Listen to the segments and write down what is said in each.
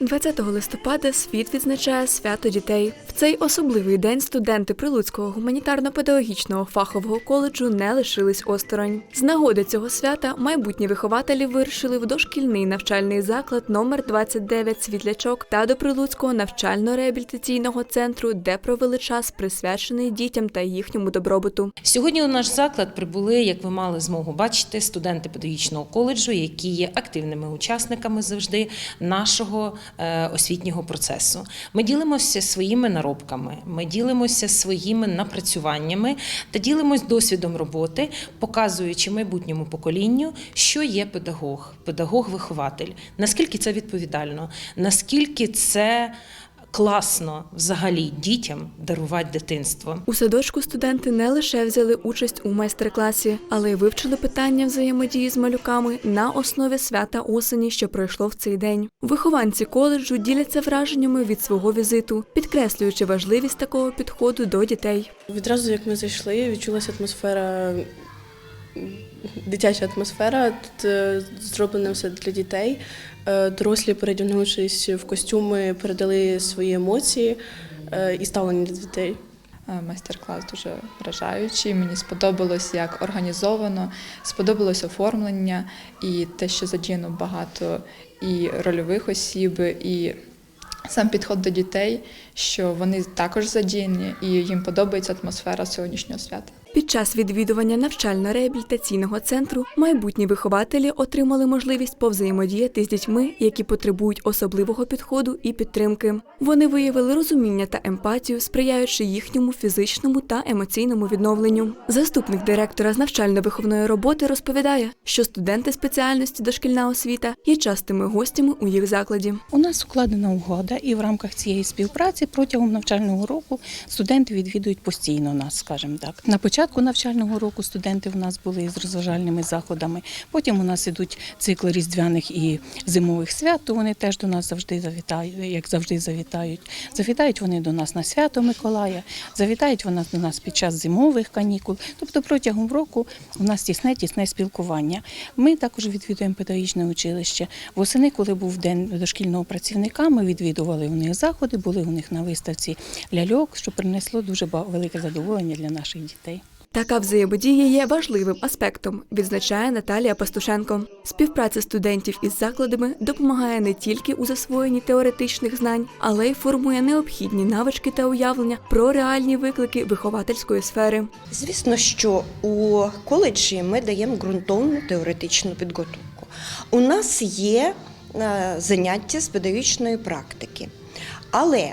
20 листопада світ відзначає свято дітей. В цей особливий день студенти Прилуцького гуманітарно-педагогічного фахового коледжу не лишились осторонь. З нагоди цього свята майбутні вихователі вирішили в дошкільний навчальний заклад номер 29 Світлячок та до Прилуцького навчально-реабілітаційного центру, де провели час присвячений дітям та їхньому добробуту. Сьогодні у наш заклад прибули, як ви мали змогу бачити, студенти педагогічного коледжу, які є активними учасниками завжди нашого освітнього процесу. Ми ділимося своїми наробками, ми ділимося своїми напрацюваннями та ділимось досвідом роботи, показуючи майбутньому поколінню, що є педагог, педагог-вихователь, наскільки це відповідально, наскільки це. Класно взагалі дітям дарувати дитинство. У садочку студенти не лише взяли участь у майстер-класі, але й вивчили питання взаємодії з малюками на основі свята осені, що пройшло в цей день. Вихованці коледжу діляться враженнями від свого візиту, підкреслюючи важливість такого підходу до дітей. Відразу як ми зайшли, відчулася атмосфера, дитяча атмосфера. Тут е, зроблено все для дітей. Е, Дорослі, передягнувшись в костюми, передали свої емоції е, і ставлення до дітей. Майстер-клас дуже вражаючий. Мені сподобалось, як організовано, сподобалось оформлення і те, що задіяно багато і рольових осіб, і сам підход до дітей, що вони також задіяні, і їм подобається атмосфера сьогоднішнього свята. Під час відвідування навчально-реабілітаційного центру майбутні вихователі отримали можливість повзаємодіяти з дітьми, які потребують особливого підходу і підтримки. Вони виявили розуміння та емпатію, сприяючи їхньому фізичному та емоційному відновленню. Заступник директора з навчально-виховної роботи розповідає, що студенти спеціальності дошкільна освіта є частими гостями у їх закладі. У нас укладена угода, і в рамках цієї співпраці протягом навчального року студенти відвідують постійно нас, скажімо так. На початку навчального року студенти в нас були з розважальними заходами. Потім у нас ідуть цикли різдвяних і зимових свят. То вони теж до нас завжди завітають, як завжди завітають. Завітають вони до нас на свято Миколая, завітають вони до нас під час зимових канікул. Тобто протягом року у нас тісне тісне спілкування. Ми також відвідуємо педагогічне училище. Восени, коли був день дошкільного працівника, ми відвідували у них заходи, були у них на виставці ляльок, що принесло дуже велике задоволення для наших дітей. Така взаємодія є важливим аспектом, відзначає Наталія Пастушенко. Співпраця студентів із закладами допомагає не тільки у засвоєнні теоретичних знань, але й формує необхідні навички та уявлення про реальні виклики виховательської сфери. Звісно, що у коледжі ми даємо ґрунтовну теоретичну підготовку. У нас є е, заняття з педагогічної практики, але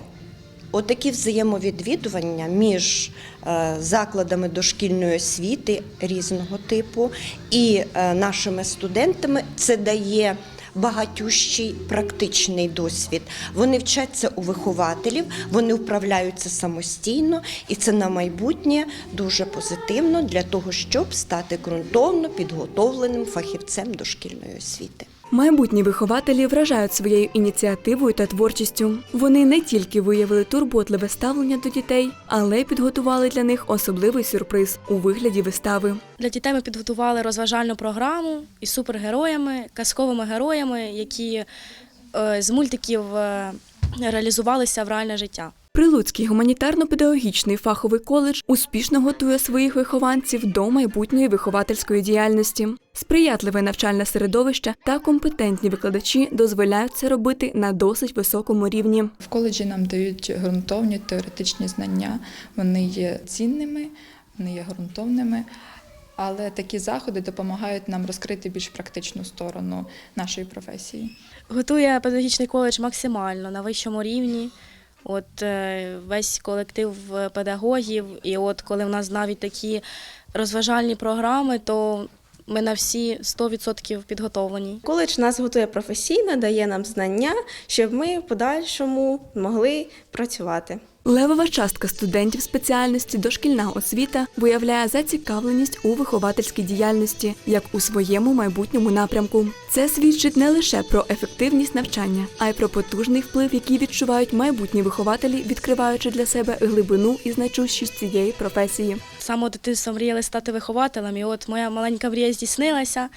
отакі взаємовідвідування між е, закладами дошкільної освіти різного типу і е, нашими студентами це дає. Багатющий практичний досвід. Вони вчаться у вихователів, вони вправляються самостійно, і це на майбутнє дуже позитивно для того, щоб стати ґрунтовно підготовленим фахівцем дошкільної освіти. Майбутні вихователі вражають своєю ініціативою та творчістю. Вони не тільки виявили турботливе ставлення до дітей, але й підготували для них особливий сюрприз у вигляді вистави. Для дітей ми підготували розважальну програму із супергероями, казковими героями, які е, з мультиків е, реалізувалися в реальне життя. Прилуцький гуманітарно-педагогічний фаховий коледж успішно готує своїх вихованців до майбутньої виховательської діяльності. Сприятливе навчальне середовище та компетентні викладачі дозволяють це робити на досить високому рівні. В коледжі нам дають ґрунтовні теоретичні знання. Вони є цінними, вони є ґрунтовними. Але такі заходи допомагають нам розкрити більш практичну сторону нашої професії. Готує педагогічний коледж максимально на вищому рівні. От е, весь колектив е, педагогів, і от коли в нас навіть такі розважальні програми, то ми на всі 100% підготовлені. Коледж нас готує професійно, дає нам знання, щоб ми в подальшому могли працювати. Левова частка студентів спеціальності дошкільна освіта виявляє зацікавленість у виховательській діяльності як у своєму майбутньому напрямку. Це свідчить не лише про ефективність навчання, а й про потужний вплив, який відчувають майбутні вихователі, відкриваючи для себе глибину і значущість цієї професії. З самого дитинства мріяли стати вихователем, і от моя маленька мрія здійснилася.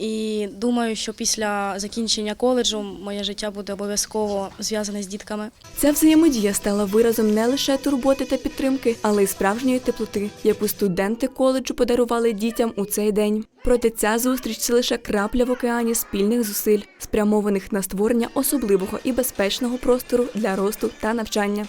І думаю, що після закінчення коледжу моє життя буде обов'язково зв'язане з дітками. Ця взаємодія стала виразом не лише турботи та підтримки, але й справжньої теплоти, яку студенти коледжу подарували дітям у цей день. Проте ця зустріч це лише крапля в океані спільних зусиль, спрямованих на створення особливого і безпечного простору для росту та навчання.